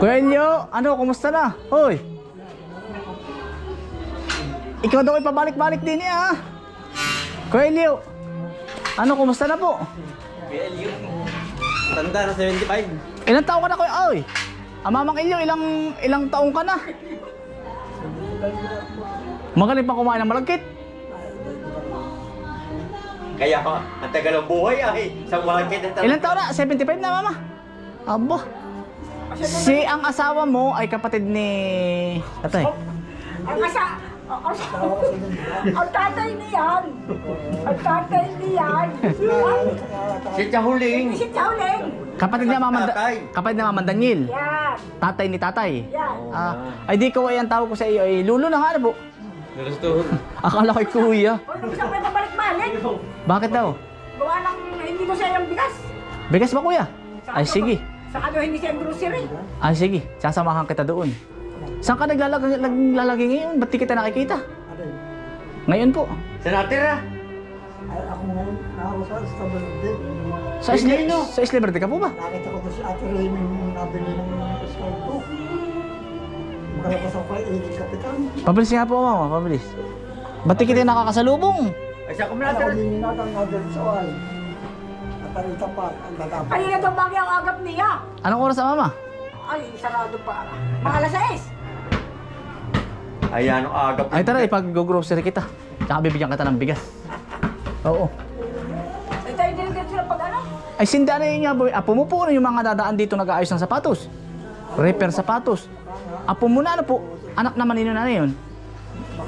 Kuya Elio, ano, kumusta na? Hoy! Ikaw daw ay pabalik-balik din eh, ha? Kuya Elio, ano, kumusta na po? Kuya Elio. Tanda na 75. Ilang taong ka na, Kuya? Oy! Ang mamang Elio, ilang, ilang taong ka na? Magaling pa kumain ng malagkit. Kaya ang tagal ng buhay ay. Sa na Ilang taon na? 75 na, mama? Abo. Si ang asawa mo ay kapatid ni Tatay. Ang asa, ang tatay niyan, ang tatay niyan, Si Chahuling. si Chowling. Kapatid ni Mama Tatay. kapatid ni Mama Daniel. Yan, Tatay ni Tatay. yan. Ah, ay di ko ay ang tawag ko sa iyo ay lulo na nga ano po. Gusto. Akala ko'y kuya. Nung isang may pabalik-balik, Bakit daw? gawa ng hindi ko siya yung bigas. Bigas ba kuya? Ay sige. Sa ano hindi siya grocery. Ay sige, sasamahan kita doon. Saan ka naglalagay, naglalagay ngayon? Ba't di kita nakikita? Ngayon po. Sa natira. Ay, ako ngayon, ako sa din. Sa Isla, sa Isla Verde ka po ba? Nakita ko doon si Ate Ray nung nabili ng ko. Makalabas ako kay Edith Kapitan. Pabilis nga po mama, pabilis. Ba't di kita nakakasalubong? Ay, siya kung Ako natira. din yung natang sa oil. Natarita pa, ang tatapos. Kanina daw bagay ang agap niya. Anong oras ang mama? Ay, sarado pa. Mga alas 6. Ayan, ang agap. Ay tara, ipag-grocery kita. Tsaka bibigyan kita ng bigas. Oo. Ay, tayo din din sila pag ano. Ay sinda na yun boy. Apo mo po ano yung mga dadaan dito nag-aayos ng sapatos. Repair sapatos. Apo mo na ano po. Anak naman nino na yun.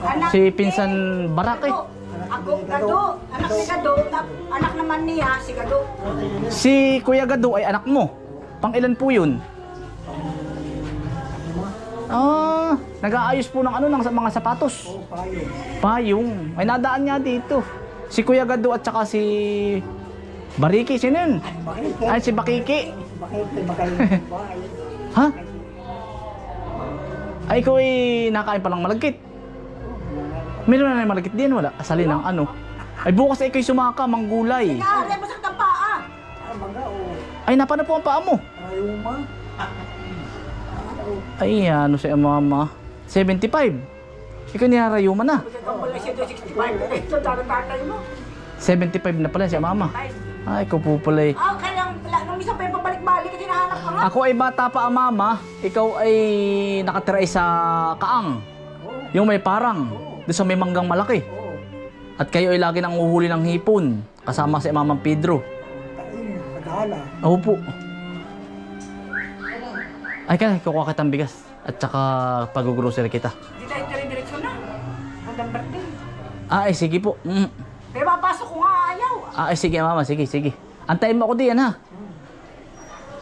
Anak Si ni- Pinsan Barak eh. Ako, Gado. Anak ni Gado. na- Anak naman niya, si Gado. Si Kuya Gado ay anak mo. Pang ilan po yun? Ah, nag-aayos po ng ano ng mga sapatos. Oo, payo. Payong. May nadaan nga dito. Si Kuya Gado at saka si Bariki. Sino yun? Bakit? Ay, si Bakiki. Bakit? Bahay. Ha? Ay, ikaw ay nakain pa ng malagkit. Meron na na malagkit din, wala. Asalin ng ano. Ay, bukas ay ikaw sumaka, manggulay. Kaya, masakit ang paa. Ay, mga o. Ay, napano po ang paa mo. Ayuma. Ay, ano si mama. 75. Ikaw niyarayuma na. Kasi kung wala siya doon 65. Ito, mo. 75 na pala si mama. Ay, ikaw po pala eh. Ah, kaya lang, nung isang pa yung pabalik-balik kasi nahanap ka nga. Ako ay bata pa ang mama. Ikaw ay nakatira ay sa kaang. Yung may parang. Doon sa may manggang malaki. Oo. At kayo ay lagi nang uhuli ng hipon. Kasama si Mamang Pedro. Tain, padala. Oo po. Ay kaya, kukuha kitang bigas. At saka pag-grocery kita. Hindi tayo dire-diretso na. Hanggang birthday. Ah, ay sige po. Mm. Pero papasok ko nga ayaw. Ah, ay sige mama, sige, sige. Antayin mo ako diyan ha.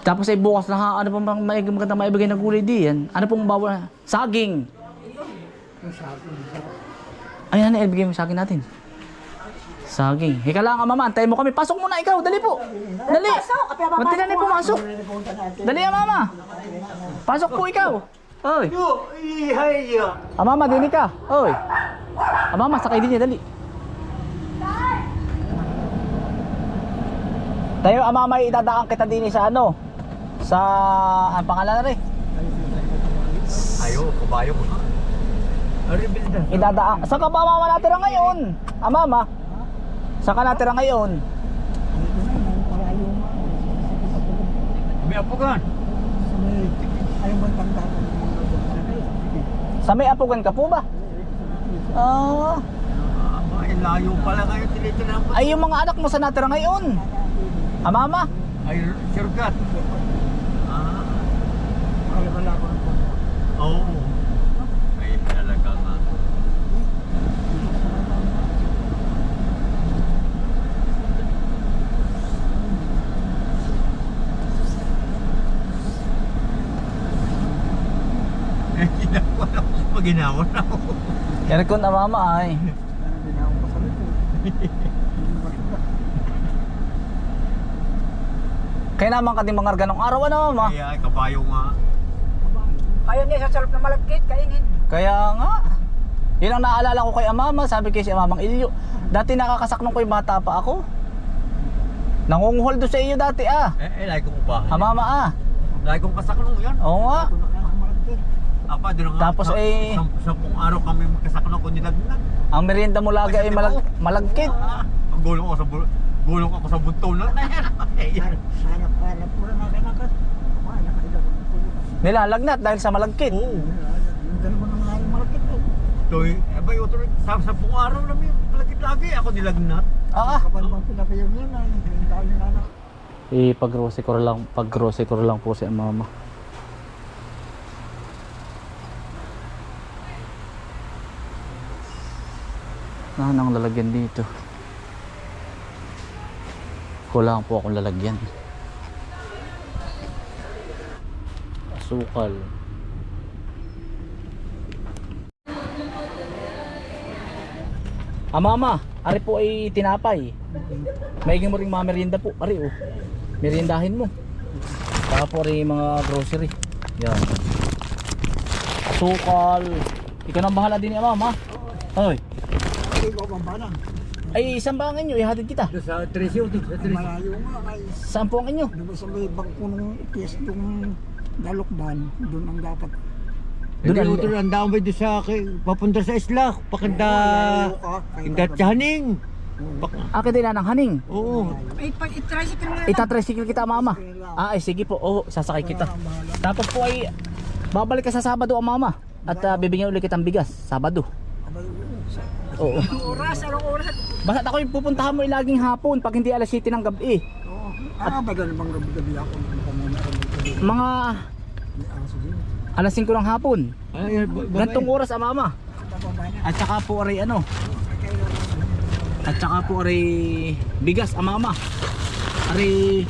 Tapos ay bukas na ha, ano pong bang may maganda maibigay na gulay diyan? Ano pong bawal? Saging. Yung sabi niya. Ay, ano, ibigay mo saging natin. Saging. Hika lang, mama, antayin mo kami. Pasok muna ikaw, dali po. Dali. Ba't na pumasok? Dali ah, mama. Pasok po ikaw. Oy. Ah, mama, dini ka. Oy. Ah, mama, sakay din niya, dali. Tayo, ah, mama, idadaan kita din sa ano? Sa, ang pangalan na rin? Ayo, kabayo ko. Idadaan. Saan ka ba mama natira ngayon? Ah, mama? Saan ka natira ngayon? May apugan. Sa may, apugan ka po ba? Ah, Ah, ay, layo pala kayo tinitira mo. ay yung mga anak mo sa natira ngayon. Ah, mama? Ay, surgat. Ah, Ayaw man ako. oo. Ay, talaga nga. Eh, ginawa na ako. Pag ginawa na ako. Aircon ah, mama ay. Na ako pasalit eh. Kaya naman ka din mangarga ng araw ano, mama? Kaya, ay, kabayo nga. Ayaw niya sa sarap na malagkit, kainin. Kaya nga. Yun ang naalala ko kay Amama, sabi kay si Amamang Ilyo. Dati nakakasaknong ko yung bata pa ako. Nangunguhol doon sa iyo dati ah. Eh, eh, like ko pa. Amama ah. Lagi kong kasaknong yan. Oo nga. Ito na kaya kumalagkit. Apa, doon nga. Tapos sa, eh- Sa, sampung araw kami magkasaknong kung nilagnat. Ang merienda mo lagi ay malag malagkit. Ah, gulong ako sa bu- gulong ako sa buntaw na. Ayan. Na. Wala, nakailan ko po yun. Nilalagnat dahil sa malagkit. Oo. Yung dalawa na nga yung malakit eh. So, eh, ba yung otro, sa sampung araw na may palagit lagi. Ako nilagnat. Ah, ah. Kapag bang pinapayaw niya na, yung dahil nila na. Eh, pag-grocery ko lang, pag-grocery ko lang po si mama. Nahan ang lalagyan dito. Kulang po akong lalagyan. Asukal. Ah, mama, ari po ay tinapay. Maiging mo ring mga merienda po. Ari oh. Meriendahin mo. Saka po rin mga grocery. Yan. Asukal. Ikaw nang bahala din ni mama. Hoy. Ay, isang ba ang inyo? Ihatid kita. Doon sa Tresio, doon sa Tresio. Malayo nga Saan po ang inyo? Diba sa may bangko ng PS yung dalokban, doon ang dapat. Doon Doon ang- utol, ang dami doon sa kay, papunta sa isla. Pakanda, Malayo ka, kay kinda dapat- tiyaning. Akin din ng haning. Oo. Ay, pag i-tricycle na lang. Itatricycle kita mama. Ah, ay sige po. Oo, sasakay kita. Tapos po ay babalik ka sa Sabado ang mama. At ah, bibigyan ulit kitang bigas. Sabado. Abay, oo, sa- Oo. Anong oras? Anong oras? Basta ako yung pupuntahan mo laging hapon pag hindi alas 7 ng gabi. Oo. Ah, ba bang gabi-gabi ako? Mga alas 5 ng hapon. Ay, Gantong oras. Bababa na. At saka po aray ano. At saka po aray bigas ang mama. Aray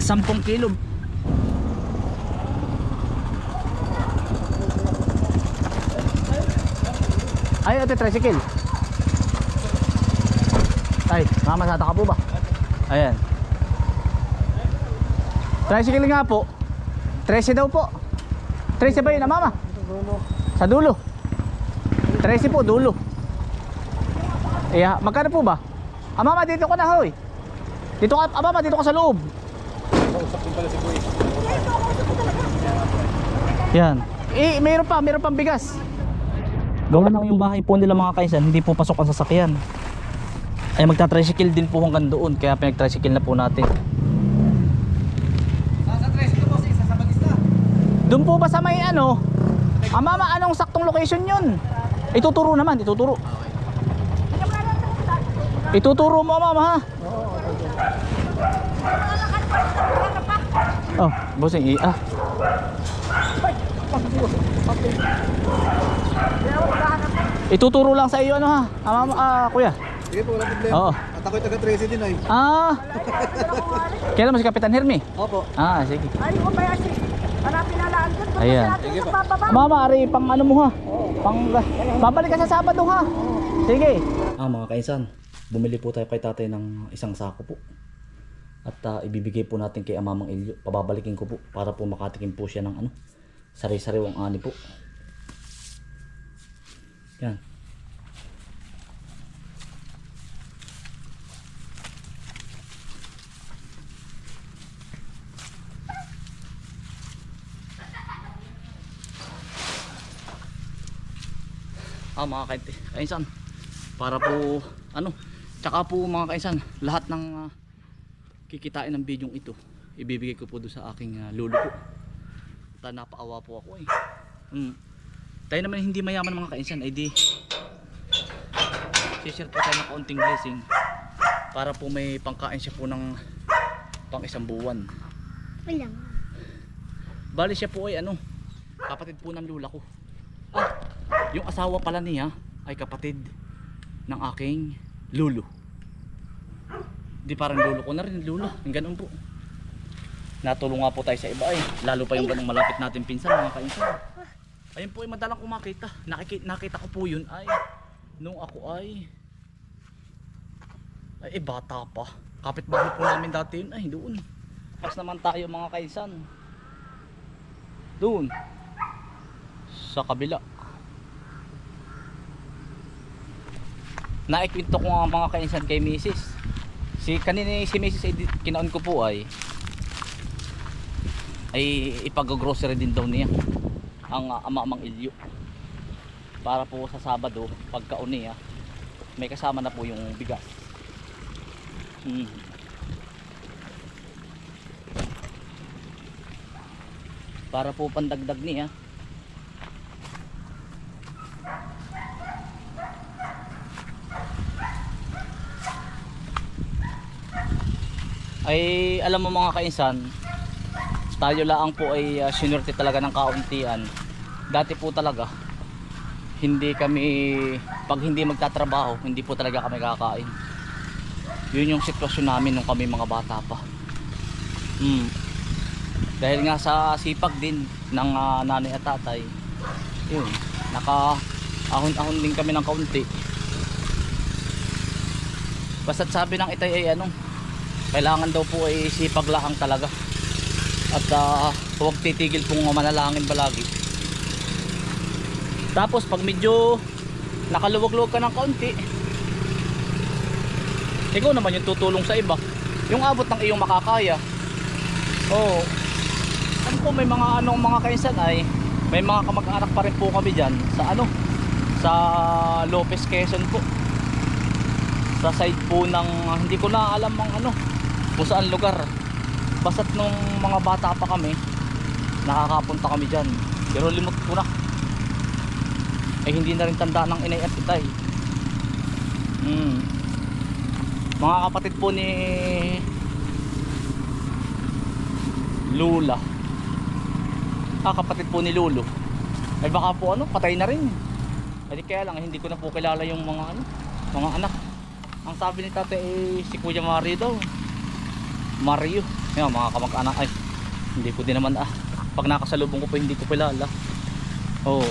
10 kilo. Ay, ate, tricycle. Ay, mama, sata ka po ba? Ayan. Tricycle nga po. 13 daw po. 13 ba yun, mama? Sa dulo. 13 po, dulo. Iya, magkano po ba? Ah, mama, dito ko na, hoy. Dito ka, ah, mama, dito ka sa loob. Yan. Eh, mayroon pa, mayroon pang bigas. Gawa lang yung bahay po nila mga kaisan, hindi po pasok ang sasakyan. Ay magta-tricycle din po hanggang doon, kaya pinag-tricycle na po natin. Doon po ba sa may ano? Ah, mama, anong saktong location yun? Ituturo naman, ituturo. Ituturo mo, mama, ha? Oh, bossing, i ah. Ituturo lang sa iyo ano ha? Ah, mama, ah, kuya. Sige po, wala problema. Oo. At ako'y taga Tracy din ay. Ah. Kailan mo si Kapitan Hermi? Opo. Ah, sige. Ay, ko ba yan? Hanapin na lang doon. Ayan. Sige pa. Bababa. Mama, ari pang ano mo ha? Pang babalik ka sa Sabado ha. Sige. Ah, mga kaisan, bumili po tayo kay tatay ng isang sako po. At ah, ibibigay po natin kay Amamang Ilyo. Pababalikin ko po para po makatikim po siya ng ano, sari-sariwang ani po. Yan. Ah mga kainti, kainsan para po ano tsaka po mga kainsan lahat ng ah, kikitain ng bidyong ito ibibigay ko po doon sa aking ah, lolo po at ah, napaawa po ako eh hmm. tayo naman hindi mayaman mga kainsan ay di share po tayo ng kaunting blessing para po may pangkain siya po ng pang isang buwan Wala. Bali siya po ay ano, kapatid po ng lula ko. Yung asawa pala niya ay kapatid ng aking lulo. Di parang lulo ko na rin, lulo. Yung ganun po. Natulong nga po tayo sa iba ay, lalo pa yung ganung malapit natin pinsan, mga kainsan. Ayun po ay madalang kumakita. Nakikita, nakita ko po yun ay, nung ako ay, ay, eh, bata pa. Kapit bahay po namin dati yun ay, doon. Pas naman tayo mga kaisan. Doon. Sa kabila. Naikwento ko nga mga kaisan kay Mrs. Si kanina si Mrs. ay kinaon ko po ay ay ipag-grocery din daw niya ang uh, ama-amang ilyo para po sa Sabado pagkauni ah, may kasama na po yung bigas hmm. para po pandagdag niya ay alam mo mga kainsan tayo laang po ay uh, sinurte talaga ng kauntian. Dati po talaga hindi kami pag hindi magtatrabaho hindi po talaga kami kakain. Yun yung sitwasyon namin nung kami mga bata pa. Hmm. dahil nga sa sipag din ng uh, nanay at tatay yun naka ahon-ahon din kami ng kaunti. Basta't sabi ng itay ay ano kailangan daw po ay sipag lahang talaga. At uh, huwag titigil pong manalangin palagi. Tapos pag medyo nakaluwag-luwag ka ng kaunti ikaw naman yung tutulong sa iba. Yung abot ng iyong makakaya. Oo. Ano po may mga anong mga kainsan ay may mga kamag-anak pa rin po kami dyan sa ano? Sa Lopez Quezon po. Sa side po ng hindi ko na alam ang ano kung saan lugar. Basta't nung mga bata pa kami nakakapunta kami dyan. Pero limot ko na ay hindi na rin tanda ng inay at itay. Hmm. mga kapatid po ni Lula. Ah kapatid po ni Lolo ay baka po ano patay na rin. Ay di kaya lang hindi ko na po kilala yung mga ano mga anak. Ang sabi ni tate eh, si Kuya Mario daw Mario. Yan mga kamag-anak. Ay hindi ko din naman ah. Pag nakasalubong ko po hindi ko kilala. Oh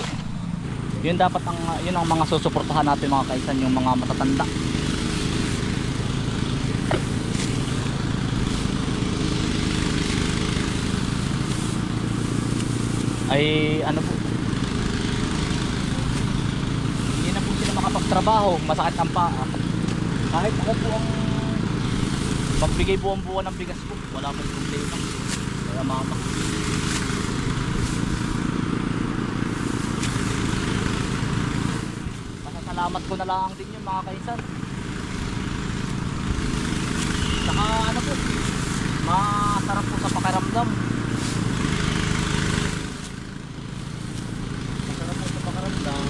yun dapat ang yun ang mga susuportahan natin mga kaisan yung mga matatanda. Ay ano po? Hindi na po sila makapagtrabaho. Masakit ang paa. Kahit ako po ang magbigay buwan-buwan ng bigas po wala pa problema. Kaya mama masasalamat ko na lang din yung mga kaisan. Saka ano po masarap po sa pakiramdam masarap po sa pakiramdam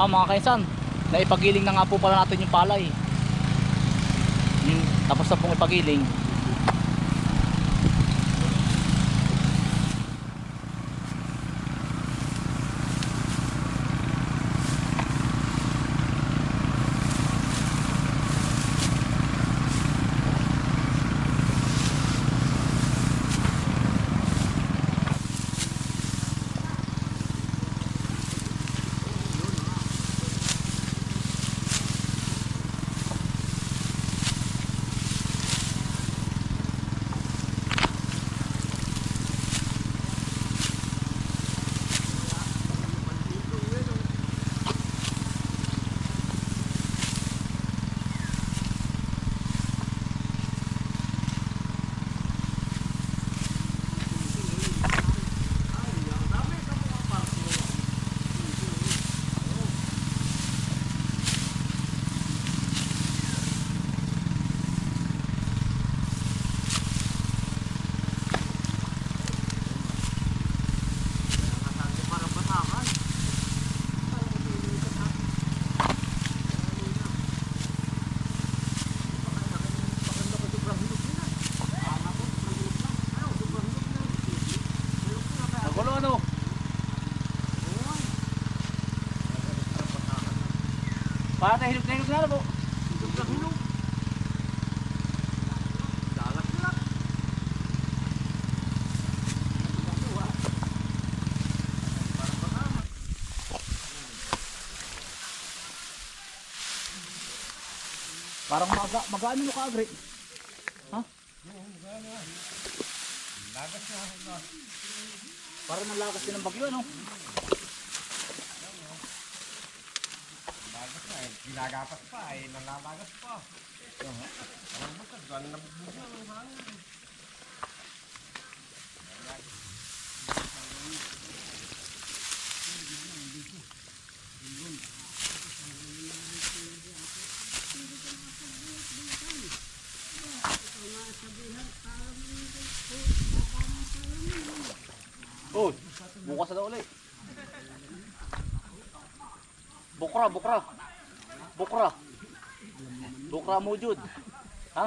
Ah mga kaisan, naipagiling na nga po pala natin yung palay. Yung, tapos na pong ipagiling. Hilog na po. Hilog na na lang. Parang maga, magaano mo kaagri. Ha? Dagat na. Parang nalakas din ang bagyo, ano? Dagat na eh. Pa eh. Nalalagas pa. Ang bukad. Doon na bubugyan. Oh, bukas na ulit. Bukra, bukra. Bukra. Bukra mo, Jud. Ha?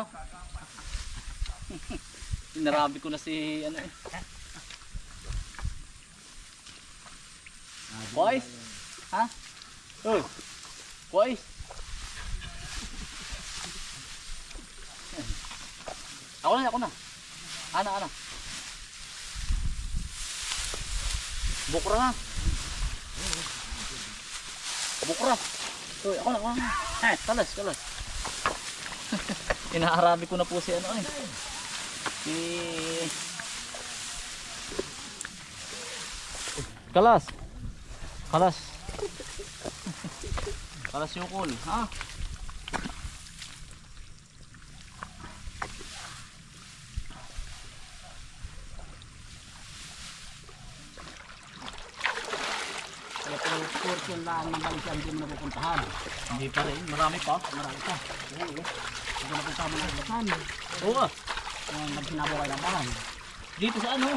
Inarabi ko na si ano eh. Boys? Ha? Oh. Boys? Ako na, ako na. Ana, ana. Bukra na. Bukra. Uy, ako na, ako. Eh, kalas, kalas. Inaarabi ko na po si ano eh. Si... Kalas. Kalas. Kalas yukol, ha? Kaya pero portion lang ng bansa hindi mo napupuntahan. Hindi pa rin, marami pa. Marami pa. Oo. Hindi napunta mo ng ilasan. Oo ah. Yung nagsinabo kayo ng bahay. Dito sa ano,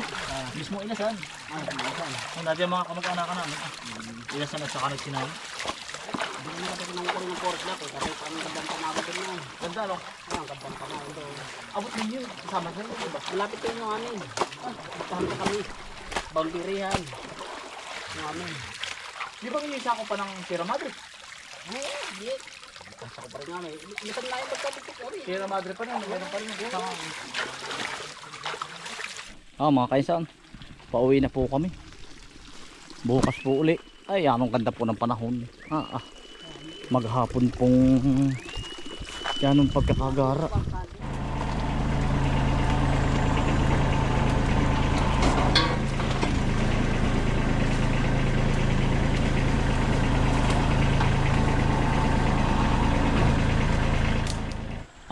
mismo ilasan. Ah, ilasan. Kung natin mga kamag-anak namin, ah. ilasan at saka nagsinay. Hindi mo natin nang kunin ng forest natin. Kasi ang gandang tanawa din yan. Ganda no? Ah, ang gandang tanawa doon. Abot ninyo, kasama sa inyo, diba? Malapit kayo yung amin. Ah, kami. Baldirihan. Yung amin. Di ba inisa ko pa ng Sierra Madre? Oo, hindi. Basta ko pa rin namin. Ilisan na yung magkabitik kami. Sierra Madre pa rin, meron pa rin. Ah, mga kaisan, pauwi na po kami. Bukas po uli. Ay, anong ganda po ng panahon. Ah, ah. Maghapon pong yanong pagkakagara.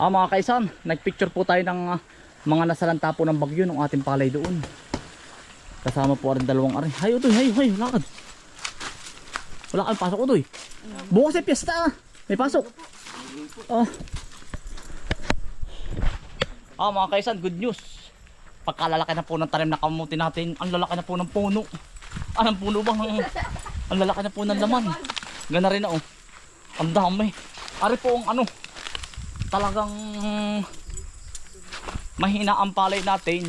Ah mga kaisan, nagpicture po tayo ng ah, mga nasalanta po ng bagyo ng ating palay doon. Kasama po rin dalawang ari. Hay utoy, hay, hay, lakad. Wala kang pasok utoy. Bukas ay piyesta ah. May pasok. Ah. Ah mga kaisan, good news. Pagkalalaki na po ng tanim na kamuti natin, ang lalaki na po ng puno. Ah, ng puno bang? Ang lalaki na po ng laman. Gana rin na oh. Ang dami. Ari po ang ano, talagang mahina ang palay natin.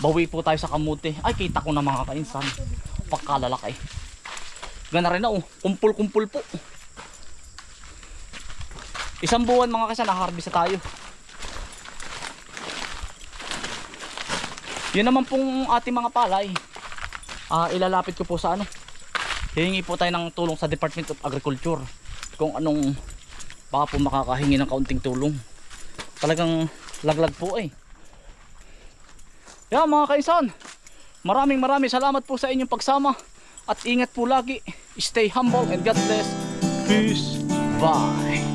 Bawi po tayo sa kamuti. Ay kita ko na mga kainsan. Pagkalalaki. Gana rin na oh. Kumpul kumpul po. Isang buwan mga kasan nakaharbis na tayo. Yun naman pong ating mga palay. Ah ilalapit ko po sa ano. Hihingi po tayo ng tulong sa Department of Agriculture kung anong baka po makakahingi ng kaunting tulong. Talagang laglag po eh. Yan mga kaisan. Maraming maraming salamat po sa inyong pagsama. At ingat po lagi. Stay humble and God bless. Peace. Bye